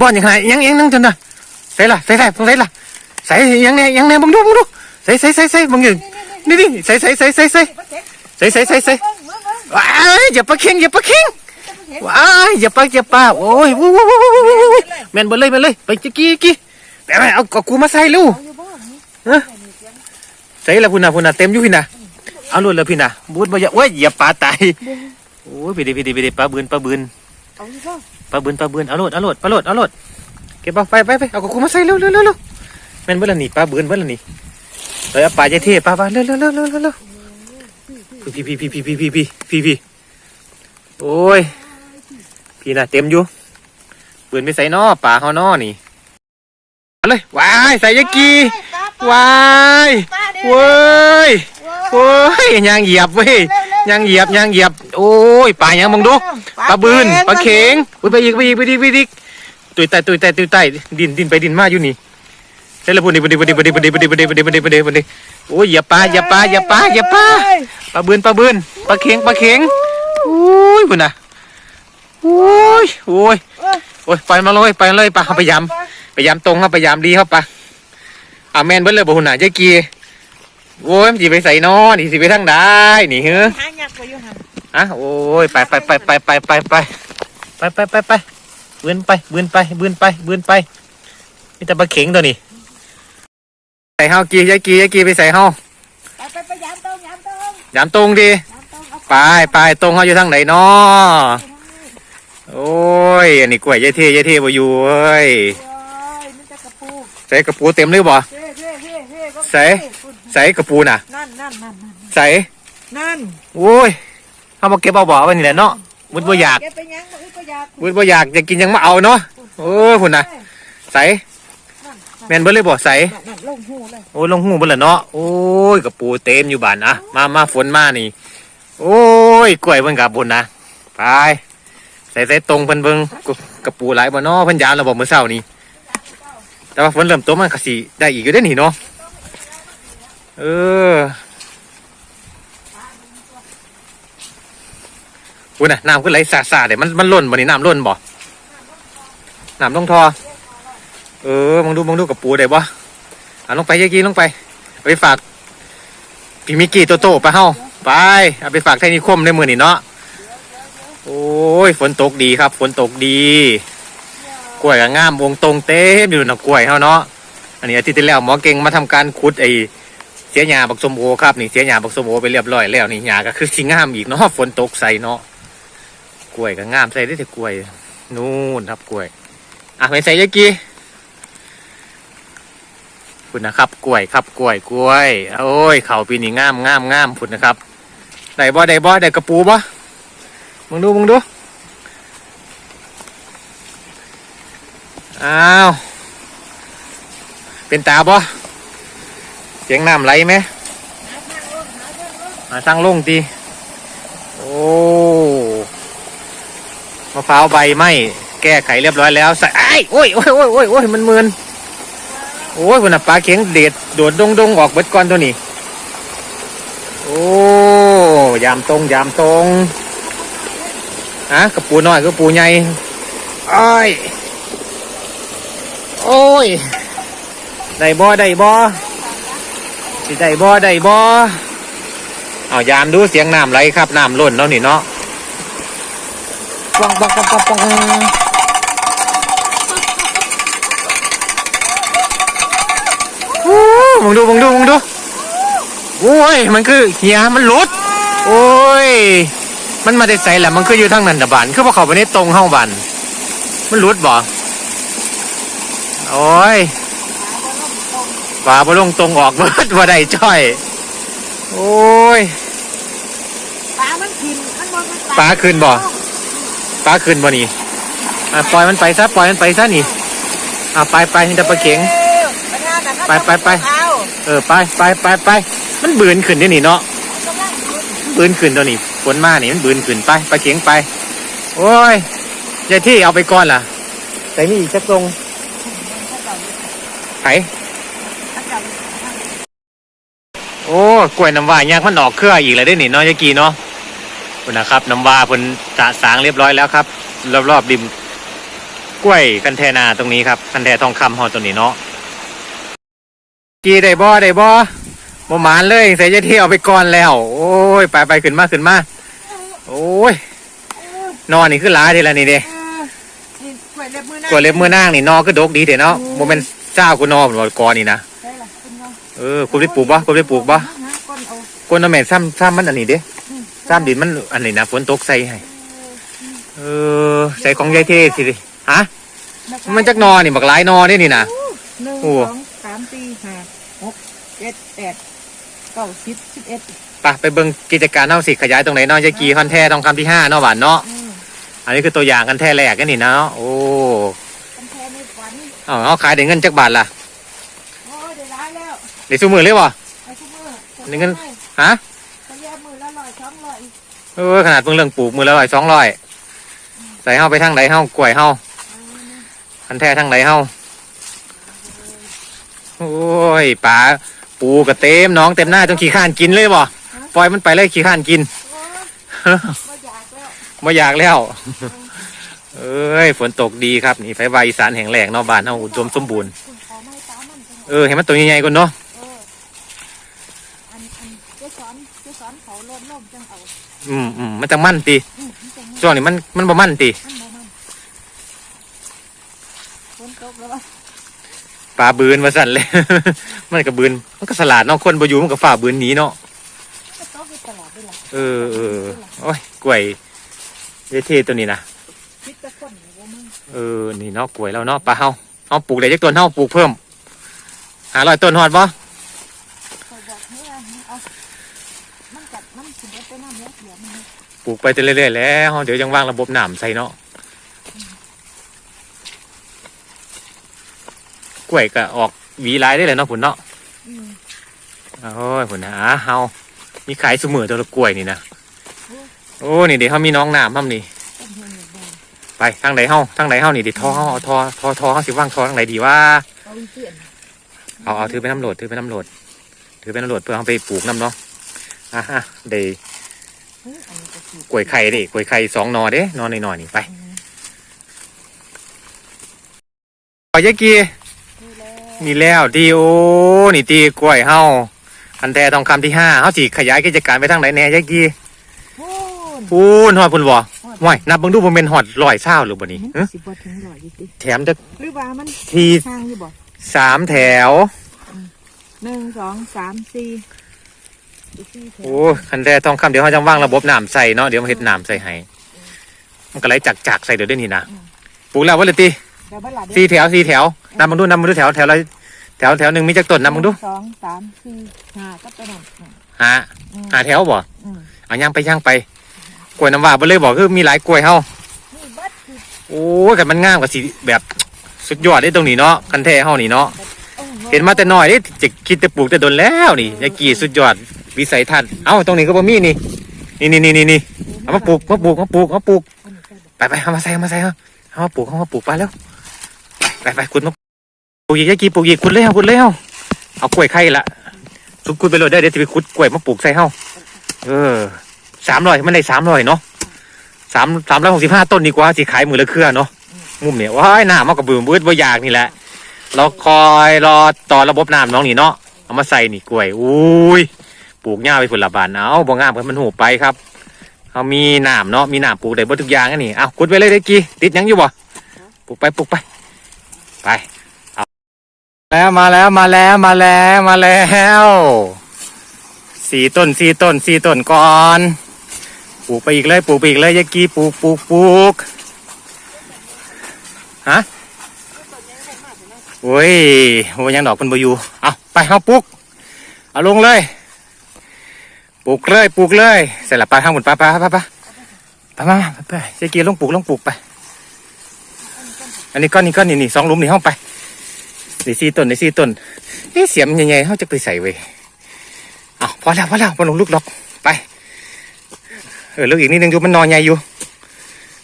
บอลยังไงยังยังนั่งจนน่ะใส่ละใส่ใส่ใส่ละใส่ยังไงยังไงบังดูบังดูใส่ใส่ใส่ใส่บังยู่นี่นี่ใส่ใส่ใส่ใส่ใส่ใส่ใส่ใส่ใส่ว้ายอย่าปะเค็งอย่าปะเค็งว้ายอย่าปะอย่าปะโอ้ยวู้วู้วู้วู้วู้วู้แมนบนเลยแมนเลยไปจิกี้กี้แต่ไม่เอากูมาใส่ลูกใส่ละพุ่นนะพุ่นนะเต็มอยู่พี่นะเอาลุ่นล้วพี่นะบูดบ่อย่าโอ้ยอย่าปลาตายโอ้ยไปดิไปดิไปดิปลาบืนปลาบืนเอาอยู่ ปลาบืนปลาบืนเอาโลดเอาโลดปลาโลดเอาโลดเก็บเอาไปไปไปเอากระคุมาใส่เร็วเร็วเร็วเร็วแม่นเบิ่ละนี่ปลาบืนเบิ่ละนี่เอ้ยเอาปลาใจเท่ปลาปลาเร็วเร็วเร็วเร็วเร็วเร็วพี่พี่พี่พี่พี่พี่พี่พี่พี่โอ้ยพี่น่ะเต็มอยู่บืนไปใส่นอปลาเฮานอนี่เอาเลยว้ายใส่ยากีว้ายเว้ยเว้ยยางเหยียบเว้ย ยางเหยียบยางเหยียบ โอ้ยปลายังมองดูปลาบืนปลาเข็งอุ้ยไปอีกไปอีกไปอีกไปอีกตุยไตตุยไตตุยไตดินดินไปดินมาอยู่นี่เฮ้ยละปุ่นดิปุ่นดิปุ่นดิปุ่นดิปุ่นดิปุ่นดิปุ่นดิปุ่นดิปุ่นดิปุ่นดิปุ่นดิโอ้ยอย่าปลาอย่าปลาอย่าปลาอย่าปลาปลาบืนปลาบืนปลาเข็งปลาเข็งโอ้ยปุ่นน่ะโอ้ยโอ้ยโอ้ยไปมาเลยไปเลยปลาพยายามพยายามตรงครับพยายามดีครับปลาอ่าแม่นเบิ้ลเลยบ่หุ่นน่ะเจ๊กี โอ้ยมันสิไปใส่นอนี่สิไปทางใดนี่เฮ้อหาหยักไปอยู่หั่นอะโอ้ยไปไปไปไปไปไปไปไปไปไปไปบืนไปบืนไปบืนไปบืนไปมีแต่ปลาเข็งตัวนี้ใส่เฮากียายกียายกีไปใส่เฮาไปไปไปยามตรงยามตรงยามตรงดียามตรงเอาไปไปตรงเฮาอยู่ทางไหนน้อโอ้ยอันนี้กล้วยยายเท่ยายเท่บ่อยู่เอ้ยโอ้ยมันจะกระปูใส่กระปูเต็มเลยบ่เฮ้เฮ้เฮ้เฮ้ก็ใส่ ใส่กระปูน่ะ นั่นนั่นนั่นนั่นใส่นั่นโอ้ยเฮามาเก็บเอาบ่ไว้นี่แหละเนาะมุดบ่อยากแกไปยังบ่อึดบ่อยากมุดบ่อยากจะกินยังมาเอาเนาะโอ้ยพุ่นน่ะใส่นั่นแม่นเบิ่เลยบ่ใส่นั่นนั่นลงหูเลยโอ้ยลงหูเบิ่นละเนาะโอ้ยกระปูเต็มอยู่บ้านอะมามาฝนมานี่ โอ้ยกล้วยเบิ่งกับบนนะไปใส่ใส่ตรงเพิ่นเบิ่งกกระปูหลายบ่เนาะเพิ่นยามเราบอกมื้อเช้านี้แต่ว่าฝนเริ่มตกมันก็สิได้อีกอยู่เด้อนี่เนาะ เอออุ้น่ะน้ำขึ้นไหลสาๆเดี๋ยวมันมันล้นบ่นี่น้ำล้นบ่น้ำลงทอ เออมองดูมองดูกระปูได้บ่เอาลงไปยายกี้ลงไปเอาไปฝากพี่มิกกี้โตโต้ไปเฮ้าไปเอาไปฝากไทยนิคมในมือนี่เนาะโอ้ยฝนตกดีครับฝนตกดีกล้วยก็งามวงตรงเต็มอยู่นะกล้วยเฮาเนาะอันนี้อาทิตย์ที่แล้วหมอเก่งมาทำการขุดไอเสียหญ้าบักสมโอครับนี่เสียหญ้าบักสมโอไปเรียบร้อยแล้วนี่หญ้าก็คือสิงามอีกเนาะฝนตกใส่เนาะกล้วยก็งามใส่ได้แต่กล้วยนู่นครับกล้วยอะไปใส่ยากีพุ่นะครับกล้วยครับกล้วยกล้วยโอ้ยเข่าปีนี้งามงามงามพุ่นะครับได้บ่ได้บ่ได้กระปูบ่มึงดูมึงดูอ้าวเป็นตาบ่ สียงน้ำไหลไหมมาสร้างลงตีโอ้มะพร้าวใบไหมแก้ไขเรียบร้อยแล้วใส่ไอ้โอ้ยโอ้ยโอ้ยโอ้ยโอ้ยมันมึนโอ้ยคุณน่ะปลาเข็งเด็ดโดดดงดงออกเบิดก้อนตัวนี้ โอ้ยามตรงยามตรงฮะกระปูน้อยกระปูใหญ่อ้ยโอ้ยได้บ่ได้บ่ สิได้บ่ได้บ่เอายามดูเสียงน้ำไหลครับน้ำล้นแล้วนี่เนาะปองปองปองปองปองโอ้มองดูมองดูมองดูโอ้ยมันคือเหียมันลุดโอ้ยมันมาได้ใส่แหละมันคืออยู่ทางนันตะบานคือพอเขาไปในตรงห้องบันมันลุดบ่โอ้ย ป่าบ่ลงตรงออกเบิดว่าได้จ้อย โอ้ยปลามันกินมันบ่มันปลาขึ้นบ่ปลาขึ้นบ่นี่อะปล่อยมันไปซะปล่อยมันไปซะนี่อะไปไปนี่ตะปลาเข็ง ไปไปไป เอาเออไปไปไปไปมันบืนขึ้นเดี๋ยวนี่เนาะกำลังกินบืนขึ้นตัวนี้ฝนมานี่มันบืนขึ้นไปไปเขียงไป โอ้ยยายที่เอาไปก่อนล่ะใส่นี่อีกสักตรงไถ โอ้กล้วยน้ำว้าย่างมันออกเครืออีกแล้วได้อนี่เนาะยายกีเนาะคุณนะครับน้ำว้าเพิ่นสะสางเรียบร้อยแล้วครับ รอบๆริม กล้วยกันแทนาตรงนี้ครับกันแททองคำหอตัวนี้เนาะกีได้บ่ได้บ่บ่หมานเลยใส่ยาเที่ยวไปก่อนแล้ว โอ้ยไปไปขึ้นมาขึ้นมาโอ้ยนอนนี่คือหลายทีละนี่เด้เออนี่กล้วยเล็บมือนะกล้วยเล็บมือนางนี่นอคือดกดีเด้เนาะบ่แม่นเจ้ากูนอบ่กอนี่นะได้ล่ะคุณ เนาะเออคุณได้ปลูกบ่คุณได้ปลูกบ่หาก้นเอากวนเอาแม่นซ้ำซ้ำมันอันนี้เด้ซ้ำดินมันอันนี้นะฝนตกใส่ให้เออใส่ของยายเท่สิดิฮะมันจักนอนี่บักหลายนอเด้นี่นะหนึ่งโอ้สองสามสี่ห้าหกเจ็ดแปดเก้าสิบสิบเอ็ดไปไปเบิ่งกิจการเฮาสิขยายตรงไหนเนาะยายกีคอนแท้ทองคำที่ห้าเนาะหวานเนาะอืมอันนี้คือตัวอย่างกันแท้แรกกันนี่เนาะโอ้กำแพงในฝันเอาเอาขายได้เงินจักบาทล่ะโอ้ย ได้ร้ายแล้วได้ซุมือเลยบ่ไอ้ทุกมือนี่เงิน ฮะเขาแยกมือละร้อยสองร้อยเออขนาดเพิ่งเรื่องปลูกมือละร้อยสองร้อยใส่เฮาไปทางใดเฮากล้วยเฮาคันแท้ทางใดเฮาโอ้ยป๋าปูกระเต็มน้องเต็มหน้าจนขี้ข้านกินเลยบ่ปล่อยมันไปเลยขี้ข้านกิน โอ้ยไม่อยากแล้วไม่อยากแล้ว เอ้ย ฝนตกดีครับ นี่ไฟวาอีสานแห่งแรกเนอกบ้านเฮาอุดมสมบูรณ์ เออเห็นมันตัวใหญ่ๆก่อนเนาะเอออันอันเจ้าสอนเจ้าสอนเขาลมลมจังเอาอืมอืมมันจะมั่นตีอืมมันจังช่วงนี้มันมันบ่มั่นตีมันบ่มันฝนตกแล้ววะปลาบืนมาสั่นเลย มันก็บืนมันก็สลัดเนาะคนบ่อยู่มันก็ฝ่าบืนหนีเนาะก็ตกอยู่ตลอดเวลาเออเออโอ้ยกล้วยเยเทตัวนี้นะคิดแต่คนอยู่ว่ามึงเออนี่เนาะกล้วยแล้วเนาะปลาเฮาเอาปลูกได้จักต้นเฮาปลูกเพิ่มหาร้อยต้นฮอดบ่คอยบอกให้ว่าเอามันกัดมันสิเด็ดไปน้ำแล้วเดี๋ยวมันปลูกไปเรื่อยๆแล้วเดี๋ยวยังวางระบบน้ำใส่เนาะกล้วยก็ออกหวีหลายได้เลยเนาะผุนเนาะอืมโอ้ยผุนหาเฮามีขายเสมอตัวละกล้วยนี่นะโอ้นี่เดี๋ยวเขามีน้องน้ำทำนี่ ต้นเฮียนอยู่บ้านไปทางไหนเฮาทางไหนเฮานี่เดิท่อเฮาเอาทอทอทอเฮาสิว่างทอทางไหนดีว่าเอาอีเสียน เอาเอาถือไปน้ำโหลดถือไปน้ำโหลดถือไปน้ำโหลดเพื่อเอาไปปลูกน้ำเนาะอะฮะเดยวเฮ้ยอันนี้ก็คือกล้วยไข่ดิกล้วยไข่สองหนอเด้หนอหน่อยๆนี่ไปอืมเอายายกีนี่แหละนี่แล้วที่โอ้นี่ตีกล้วยเฮาอันแต่ทองคำที่ห้าเฮาสิขยายกิจการไปทางไหนแหน่ยายกีโอ้ยพูนฮอดพุ่นบ่ห่วยนับเบิ่งดูบ่แม่นฮอดร้อยเช้าหรือบ่นี่ฮะสิบ่ถึงร้อยอยู่ติแถมจะหรือว่ามันทีทางอยู่บ่ สามแถว หนึ่งสองสามสี่อีกสี่แถวโอ้คันแต่ทองคำเดี๋ยวเฮาจะวางระบบน้ำใส่เนาะเดี๋ยวมาเฮ็ดน้ำใส่ให้มันก็ไหลจักๆใส่เดี๋ยวได้นี่นะปลูกแล้วว่าเลยติเดี๋ยวบัดละเด้สี่แถวสี่แถวนับเบิ่งดูนับเบิ่งดูแถวแถวละแถวแถวหนึงมีจักต้นนับเบิ่งดูหสองสามสี่ห้าก็ไปนั่นอืมหาอืมหาแถวบ่อืมเอาย่างไปย่างไปกล้วยน้ำว้าบ่เลยบอกคือมีหลายกล้วยเฮานี่บัดคือโอ้ยกันมันงามกว่าสิแบบ สุดยอดได้ตรงนี้เนาะคันแท้เฮานี่เนาะโอ้โเห็นมาแต่น้อยนี่จะคิดแต่ปลูกแต่ดนแล้วนี่ยายกี่สุดยอดวิสัยทัศน์เอ้าตรงนี้ก็บ่มีนี่นี่นี่นี่นี่นี่เอามาปลูกมาปลูกมาปลูกมาปลูกไปไปเอามาใส่เอามาใส่เอาเอามาปลูกเอามาปลูกไปแล้วไปไปไปคุณมาปลูกอีกยายกี่ปลูกอีกคุณเลยเอาคุณเลยเอาเอากล้วยไข่ละทุกคุณไปเลยได้อเดี๋ยวจะไปขุดกล้วยมาปลูกใส่เฮาเออสามร้อยมันได้สามร้อยเนาะสามสามร้อยหกสิบห้าต้นดีกว่าสิขายมือละเครือเนาะ มุมเนี่ยว้ายหน้ามันกับบืมบืดบ่อยากนี่แหละเราคอยรอต่อระบบน้ำน้องนี่เนาะเอามาใส่นี่กล้วยอุ้ยปลูกหญ้าไปผลละบานเอาบ่งามเพิ่นมันหูไปครับเอามีน้ำเนาะมีน้ำปลูกได้บ่ทุกอย่างนี่เอาขุดไปเลยเด็กกี้ติดยังอยู่บ่ปลูกไปปลูกไปไปเอาแล้วมาแล้วมาแล้วมาแล้วมาแล้วสี่ต้นสี่ต้นสี่ต้นก่อนปลูกไปอีกเลยปลูกไปอีกเลยยากี้ปลูกปลูกปลูก ฮะโอ้ยโอ้ยังดอกเพิ่นบอยู่เอาไปเฮาปลูกเอาลงเลยปลูกเลยปลูกเลยเสร็จแล้วไปทางหมุนไปไปไปไปไปมาไปเจ๊กีลงปลูกลงปลูกไป อันนี้ก้อนนี้ก้อนนี่นี่สองลุมนี่ห้องไปนี่สี่ต้นนี่สี่ต้นเอ๊ะเสียมใหญ่ๆเขาจะไปใส่เว้ยเอาพอแล้วพอแล้วพอลงลูกดอกไปเออลูกอีกนิดนึงอยู่มันนอนใหญ่อยู่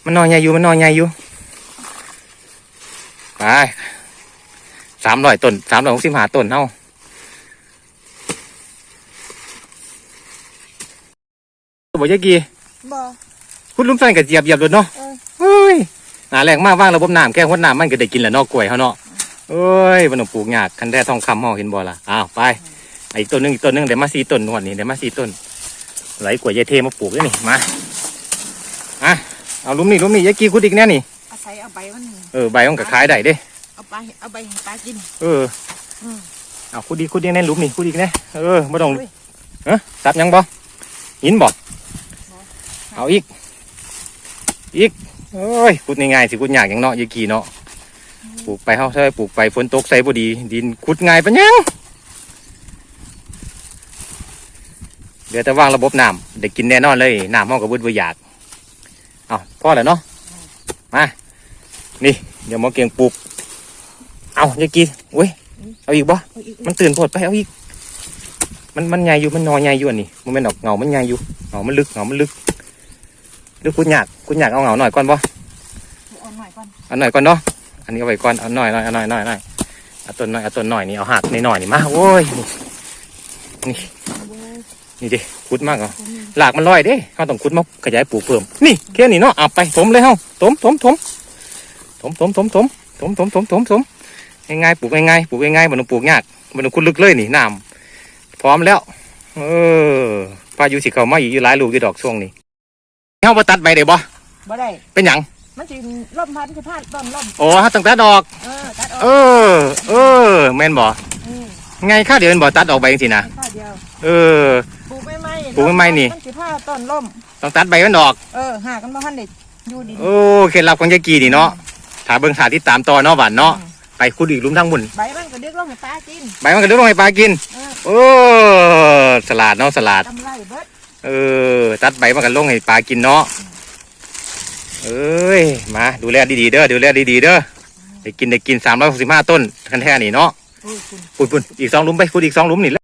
มันนอนใหญ่อยู่มันนอนใหญ่อยู่ ไปสามร้อยต้นสามร้อยหกสิบห้าต้นเท่าบอกยากีบ่คุณลุงสั่นกับเหยียบเหยียบเลยเนาะเออเฮ้ยหนาแรงมากว่างระบบน้ำแค่หดน้ำมันก็ได้กินแหละเนอกกล้วยเขาเนาะเอ้ยมันต้องปลูกยากคันแท้ทองคำเฮาเห็นบ่ล่ะอ้าวไปอะอีกต้นหนึงอีกต้นหนึงเดี๋ยวมาสี่ต้นนวดนี่เดี๋ยวมาสี่ต้น ไหลกล้วยยายเทมาปลูกด้วยนี่มาอะเอาลุมนี่ลุมนี่ยายกีคุดอีกแน่นี่อาศัยเอาใบมันนี่ เออใบมันก็ขายได้เด้ เอาไปเอาใบให้ปลากินเอออืมเอาคุดอีกคุดอีกแน่ลุมนี่คุดอีกแน่เออไม่ต้องอุ้ยเอ้อตัดยังบ่หินบ่เอาอีก อีกเอ้ยคุดง่ายๆสิคุดยากอย่างเนาะยายกีเนาะปลูกไปเฮาใช่ปลูกไปฝนตกใส่บ่ดี ดินขุดง่ายปะยังเดี๋ยวแต่วางระบบน้ำได้กินแน่นอนเลยน้ำเฮาก็บ่บ่อยากเอาพอแล้วเนาะมา นี่ เดี๋ยวหมอเกียงปลูก เอายายกีเว้ย เอาอีกบ่เอาอีกมันตื่นโพดไปเอาอีก มันมันใหญ่อยู่ มันนอนใหญ่อยู่อันนี้มันเป็นดอกเงามันใหญ่อยู่เงามันลึกเงามันลึกลึกคุณอยากคุณอยากเอาเงาหน่อยก่อนบ่เอาหน่อยก่อนเอาหน่อยก่อนเนาะ อันนี้เอาไว้ก่อนเอาหน่อยหน่อยเอาหน่อยหน่อยหน่อยเอาต้นหน่อยเอาต้นหน่อยนี่เอาหักในหน่อยนี่มาโอ้ย นี่นี่ดิขุดมากเหรอหลากมันลอยเด้เขาต้องขุดมาขยายปลูกเพิ่ม นี่แค่นี้เนาะเอาไปถมเลยเฮาถมถมถมถ มถมถมถมถมถมถมถมถมง่ายๆปลูกง่ายๆปลูกง่ายๆมันต้องปลูกยากมันต้องขุดลึกเลยนี่น้ำพร้อมแล้ว เออพายุสิเข้ามาอีกอยู่หลายลูกอยู่ดอกช่วงนี้เฮาบ่ตัดใบได้บ่บ่ได้เป็นหยังมันสิล่มพัดสิพาดต้นล่มโอ้เฮาตั้งแต่ดอก เออตัดออกเออ เออแม่นบ่อืมไงค่าเดี๋ยวแม่นบ่ตัดออกใบจังซี่นะข้าวเดียวเออปลูกไม่ไหมปลูกไม่ไหม้นี่มันสิพาดต้นล่มต้องตัดใบมันออก เออหากันบ่ทันได้อยู่ดินโอ้เคล็ดลับของยายกีนี่เนาะ ถ้าเบิ่งสาที่ตามต่อเนาะหวานเนาะไปขุดอีกหลุมทางบุญใบมันก็ดึกลงให้ปลากิน ใบมันก็ดึงลงให้ปลากิน เออโอ้สลัดเนาะสลัดกำไรเบิดเออ ตัดใบมันก็ลงให้ปลากินเนาะเอ้ยมาดูแลดีๆเด้อดูแลดีๆเด้อได้กินได้กินสามร้อยหกสิบห้าต้นคันแท่นี่เนาะโอ้ยคุณปุ่นปุ่นอีกสองหลุมไปปุ่นอีกสองหลุมนี่แล้ว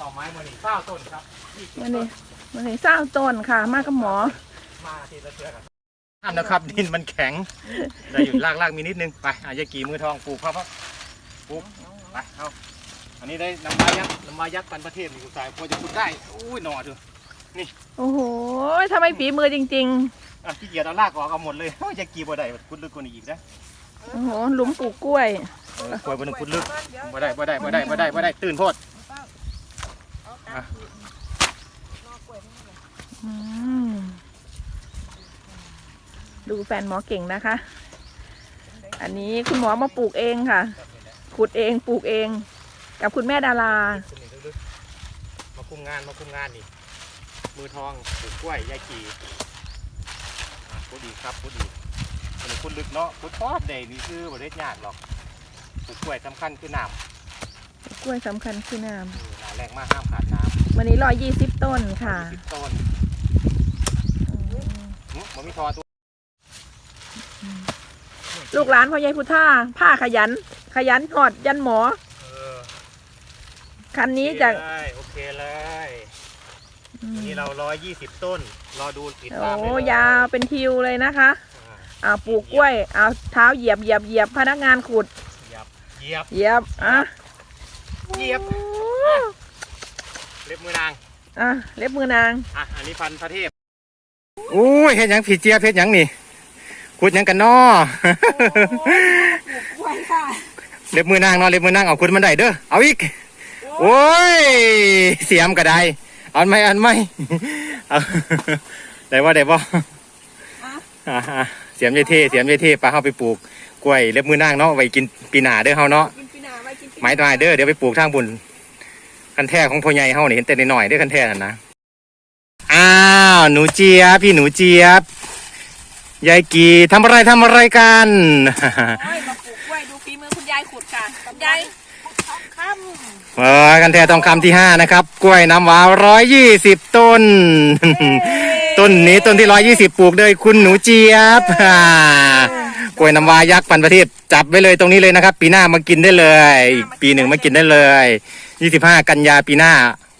ต่อไม้มานี่เก้าต้นครับวันนี้วันนี้เศร้าต้นค่ะ มากับหมอ มาทีละเชือกห้ามนะครับดินมันแข็งได้หยุดลากลากมีนิดนึงไปอายากีมือทองปลูกครับครับปลูกไปเอาอันนี้ได้น้ำมายักษ์น้ำมายักษ์ปันประเทศนี่คุณสายพอจะขุดได้อุ้ยหน่อเถอะโอ้โหทำไมฝีมือจริงอะขี้เกียจเอาลากออกเอาหมดเลยยากีบ่ได้ขุดลึกกว่านี้อีกนะๆโอ้โหหลุมปลูกกล้วยเออกล้วยบนขุดลึกบ่ได้บ่ได้บ่ได้บ่ได้บ่ได้ตื่นโพดเอาตามที่นอกกล้วยนี่เลย อืม ดูแฟนหมอเก่งนะคะ อันนี้คุณหมอมาปลูกเองค่ะ ขุดเองปลูกเอง กับคุณแม่ดารา มาคุมงานมาคุมงานนี่มือทองปลูกกล้วยยากีอะพูดดีครับพูดดีอันนี้คุณลึกเนาะคุณทอดเดยนี่คือบ่ได้ยากหรอกปลูกกล้วยสำคัญคือน้ำกล้วยสำคัญคือน้เออหนาแรงมากห้ามขาดน้ำวันนี้ร้อยยี่สิบต้นำค่ะสิบต้นอืมหึมันมีทอตัว ลูกหลานพ่อใหญ่พุทธาผ้าขยัน ขยันหอดยันหมอ เออคันนี้จะโอเคเลยโอเคเลยอืมอันนี้เราร้อยยี่สิบต้น รอดูติดโอ้ตามได้เลยยาวเป็นทิวเลยนะคะอ่าอ่าปลูกกล้วยเอาเท้าเหยียบเหยียบเหยียบพนักงานขุดเหยียบเหยียบ เหยียบอะเหยียบ โอ้เล็บมือนาง อะเล็บมือนาง อะ อันนี้พันธุ์พระเทพโอ้ยเฮ็ดหยังผีเจี๊ยบเฮ็ดหยังนี่ ขุดหยังกันน้อ กล้วยค่ะเล็บมือนางเนาะเล็บมือนางเอาขุดมันได้เด้อเอาอีก โอ้ย เสียมก็ได้เอาอันไหมอันไหมเอาได้บ่ได้บ่อะอะเสียมยายเท่เสียมยายเท่ปลาเฮาไปปลูกกล้วยเล็บมือนางเนาะไว้กินปีหน้าเด้อเฮาเนาะกินปีหนาไว้กินปีไม้ตายเด้อเดี๋ยวไปปลูกทางบุญคันแท้ของพ่อใหญ่เฮานี่เห็นแต่น้อยๆเด้อคันแท้นั่นนะอ้าวหนูเจี๊ยบพี่หนูเจี๊ยบ ยายกีทำอะไรทำอะไรกัน โอ้ยมาปลูกกล้วยดูฝีมือคุณยายขุดค่ะคุณยายค่เออกันแท้ทองคำที่ห้านะครับ กล้วยน้ำว้าร้อยยี่สิบต้น ต้นนี้ต้นที่ร้อยยี่สิบปลูกโดยคุณหนูเจี๊ยบอ่ากล้วยน้ำว้ายักษ์พันธุ์ประเทศจับไว้เลยตรงนี้เลยนะครับ ปีหน้ามากินได้เลยอีกปีหนึ่งมากินได้เลยยี่สิบห้ากันยาปีหน้า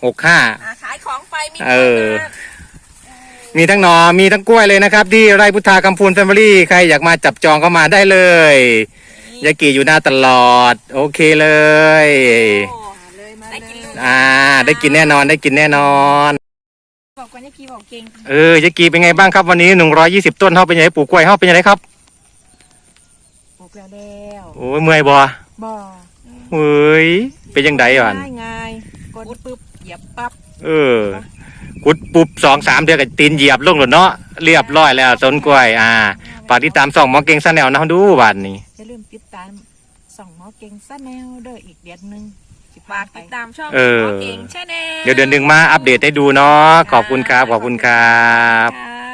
หกห้าอะขายของไปมีเออคน มามีทั้งหนอมีทั้งกล้วยเลยนะครับ ที่ไร่พุทธากัมพูนแฟมิลี่ใครอยากมาจับจองก็มาได้เลยยากิอยู่หน้าตลอด โอเคเลยำเลยมาเลยอ่า ได้กินแน่นอนได้กินแน่นอน บอกไปอนนี้พี่บอกเก่งเออยายกีเป็นไงบ้างครับวันนี้หนึ่งร้อยยี่สิบต้นเฮาเป็นยังไงปลูกกล้วยเฮาเป็นยังไงครับปลูกแล้วแล้วโอ้ยเมื่อยบ่บ่เฮ้ยเป็นยังไงอะง่ายง่ายกดปึ๊บเหยียบปั๊บ เออ กุดปุ๊บสองสามเดือนกับตีนเหยียบลงหลดเนาะเรียบร้อยแล้วต้นกล้วยอ่าฝากติดตามส่องหมอเก่งซะแนวนะดูวันนี้อย่าลืมติดตามส่องหมอเก่งซะแนวเด้ออีกเดือนหนึงสิพฝากติดตามช่องเออหมอเก่งชาแนลเดี๋ยวเดือนหนึ่งมาอัปเดตให้ดูเนาะขอบคุณครับขอบคุณครับ ค่ะ